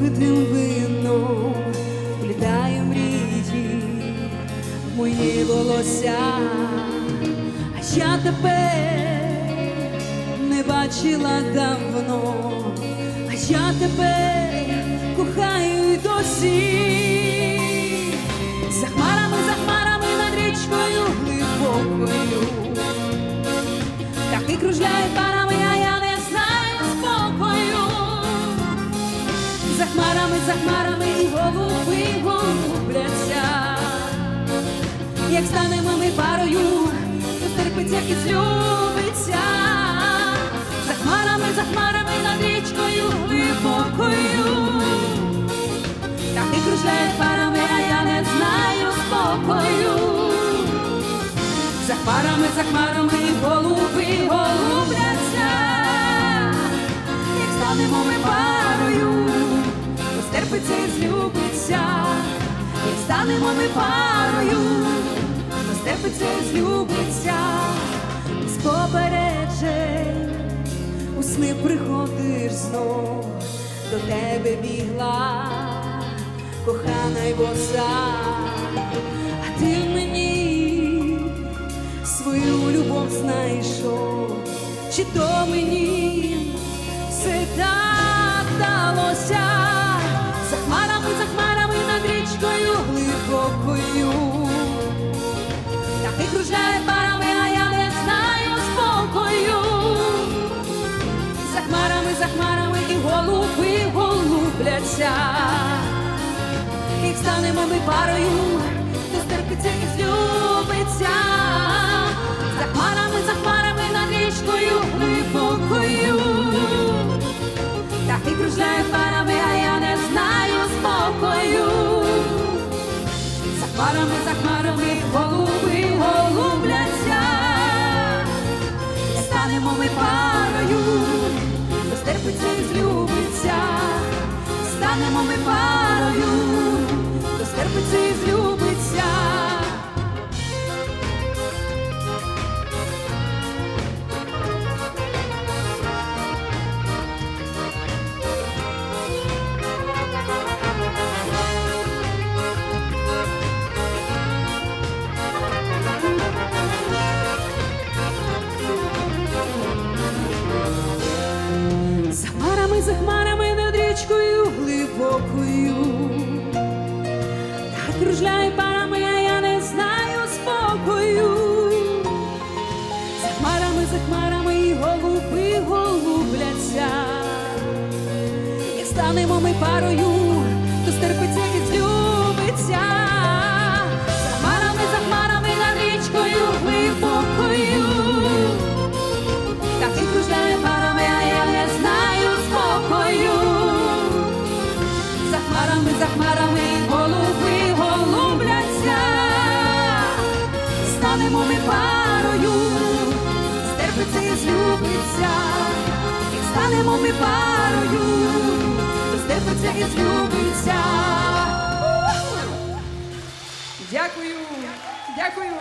випитим вином влітає мрії в мої волосся, а я тепер не бачила давно, а я тепер кохаю досі. За хмарами і голуби голубляться. Як станемо ми парою, то стерпиться і злюбиться. За хмарами, за хмарами над річкою глибокою. Птахи кружляють парами, а я не знаю спокою. За хмарами, за хмарами і голуби голубляться. Як станемо ми парою, то стерпиться і злюбиться. Як станемо ми парою, то стерпиться і злюбиться. З попереджень у сни приходиш знов, до тебе бігла, кохана й боса, а ти мені свою любов знайшов, чи то мені все так вдалося, Кружляють парами, а я не знаю спокою. За хмарами, за хмарами і голуби голубляться. Як станемо ми парою, то стерпиться і злюбиться. За хмарами, за хмарами над річкою глибокою. Птахи кружляють парами, а я не знаю спокою. За хмарами, за хмарами голубляться. Станемо ми парою, то стерпиться і злюбиться. Станемо ми парою, кружляє парами, а я не знаю спокою. За хмарами, за хмарами і голуби голубляться. Як станемо ми парою, то стерпиться і злюбиться. За хмарами, за хмарами над річкою глибокою. Так і кружляє парами, а я не знаю спокою. За хмарами, за хмарами Станемо ми парою, стерпиться і злюбиться. Як станемо ми парою, стерпиться і злюбиться. Дякую, дякую.